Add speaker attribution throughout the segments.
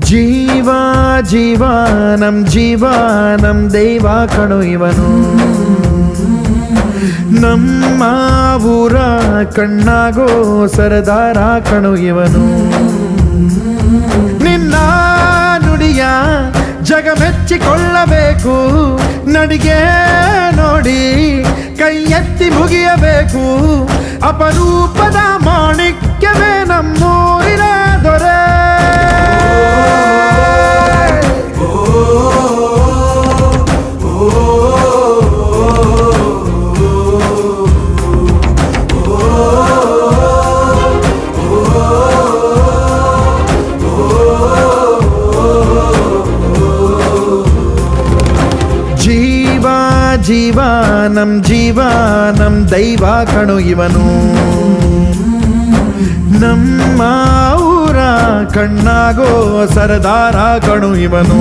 Speaker 1: ಜೀವ ಜೀವಾನಂ ನಮ್ ನಮ್ ದೈವ ಕಣು ಇವನು. ನಮ್ಮ ಊರ ಕಣ್ಣಾಗೋ ಸರದಾರ ಕಣು ಇವನು. ನಿನ್ನ ನುಡಿಯ ಜಗ ಮೆಚ್ಚಿಕೊಳ್ಳಬೇಕು ನಡಿಗೆ ನೋಡಿ ಕೈ ಎತ್ತಿ ಮುಗಿಯಬೇಕು, ಅಪರೂಪದ ಮಾಣಿಕ್ಯವೇ ನಮ್ಮೂರಿನ ಜೀವ ನಮ್ ಜೀವ ನಮ್ ದೈವ ಕಣು ಇವನು ನಮ್ಮ ಊರ ಕಣ್ಣಾಗೋ ಸರದಾರ ಕಣು ಇವನು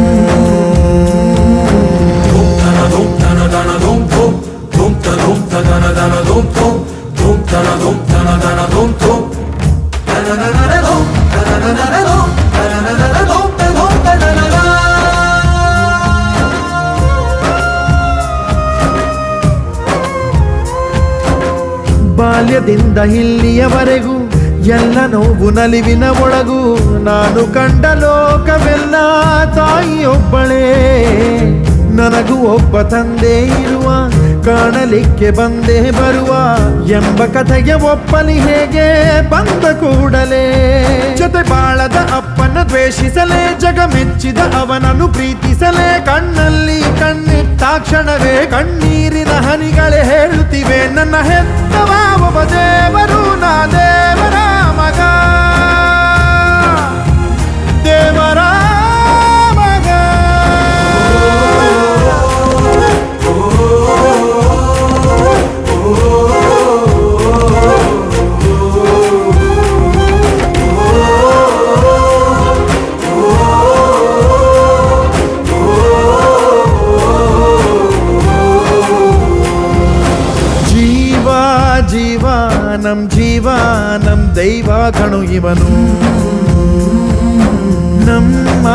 Speaker 1: ಬಾಲ್ಯದಿಂದ ಇಲ್ಲಿಯವರೆಗೂ ಎಲ್ಲ ನೋವು ನಲಿವಿನ ಒಳಗು ನಾನು ಕಂಡ ಲೋಕವೆಲ್ಲ ತಾಯಿಯೊಬ್ಬಳೇ. ನನಗೂ ಒಬ್ಬ ತಂದೆ ಇರುವ, ಕಾಣಲಿಕ್ಕೆ ಬಂದೇ ಬರುವ ಎಂಬ ಕಥೆಗೆ ಒಪ್ಪಲಿ ಹೇಗೆ ಬಂದ ಕೂಡಲೇ. ಜೊತೆ ಬಾಳದ ಅಪ್ಪನ ದ್ವೇಷಿಸಲೇ ಜಗ ಮೆಚ್ಚಿದ ಅವನನ್ನು ಪ್ರೀತಿಸಲೇ, ಕಣ್ಣಲ್ಲಿ ಕಣ್ಣಿಟ್ಟಾಕ್ಷಣವೇ ಕಣ್ಣೀರಿನ ಹನಿಗಳೇ ಹೇಳುತ್ತಿವೆ. ನನ್ನ ಹೆತ್ತವ ಒಬ್ಬ ನಮ್ ಜೀವ ನಮ್ ದೈವ ಕಣು ಇವನು ನಮ್ಮ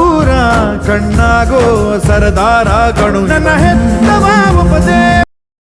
Speaker 1: ಊರ ಕಣ್ಣಾಗೋ ಸರದಾರ ಕಣು ನನ್ನ ಹೆತ್ತ